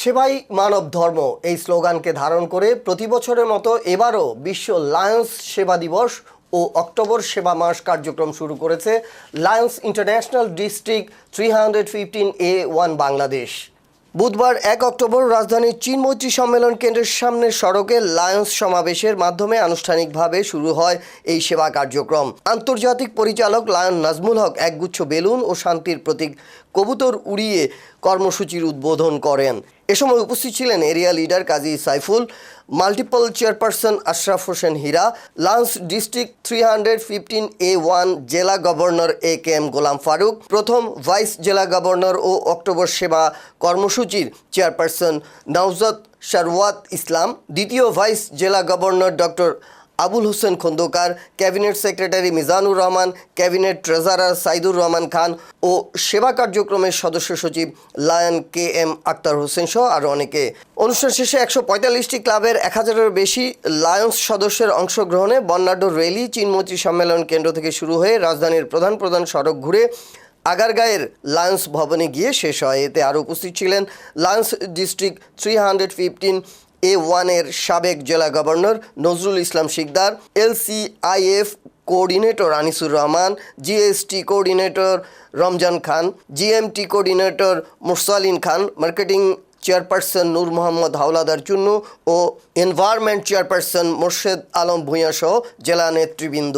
সেবাই মানব ধর্ম। এই স্লোগানকে ধারণ করে প্রতি বছরের মতো এবারও বিশ্ব লায়ন্স সেবা দিবস ও অক্টোবর সেবা মাস কার্যক্রম শুরু করেছে Lions International District three hundred fifteen A one Bangladesh. বুধবার এক অক্টোবর রাজধানীর চীন মৈত্রী সম্মেলন কেন্দ্রের সামনে সড়কে লায়ন্স সমাবেশের মাধ্যমে আনুষ্ঠানিকভাবে শুরু হয় এই সেবা কার্যক্রম। আন্তর্জাতিক পরিচালক লায়ন নাজমুল হক একগুচ্ছ বেলুন ও শান্তির প্রতীক কবুতর উড়িয়ে কর্মসূচির উদ্বোধন করেন। এ সময় উপস্থিত ছিলেন area leader Kazi Saiful, multiple chairperson Ashraf Hossain Hira, Lions district three hundred fifteen A one জেলা governor A K M Golam Faruk, প্রথম ভাইস জেলা গভর্নর ও অক্টোবর সেবা কর্মসূচির চেয়ারপারসন নওজত শারওয়াত ইসলাম, দ্বিতীয় ভাইস জেলা governor doctor Abul Hossain Khandaker, cabinet secretary Mizanur Rahman, cabinet treasurer Saidur Rahman Khan ও সেবা কার্যক্রমের সদস্য সচিব Lion K M Akter Hossain সহ আরও অনেকে। অনুষ্ঠান শেষে একশো পঁয়তাল্লিশটি ক্লাবের এক হাজারের বেশি লায়ন্স সদস্যের অংশগ্রহণে বর্ণাঢ্য র্যালি চীনমৈত্রী সম্মেলন কেন্দ্র থেকে শুরু হয়ে রাজধানীর প্রধান প্রধান সড়ক ঘুরে আগারগাঁয়ের লায়ন্স ভবনে গিয়ে শেষ হয়। এতে আরও উপস্থিত ছিলেন Lions district three hundred fifteen A ওয়ানের সাবেক জেলা governor Nazrul Islam Sikder LCIF coordinator Anisur Rahman GST coordinator Ramzan Khan GMT coordinator Mursalin Khan, marketing chairperson Nur Mohammad Howlader Chunnu ও এনভায়রনমেন্ট চেয়ারপারসন মোর্শেদ আলম ভূঁইয়া সহ জেলা নেতৃবৃন্দ।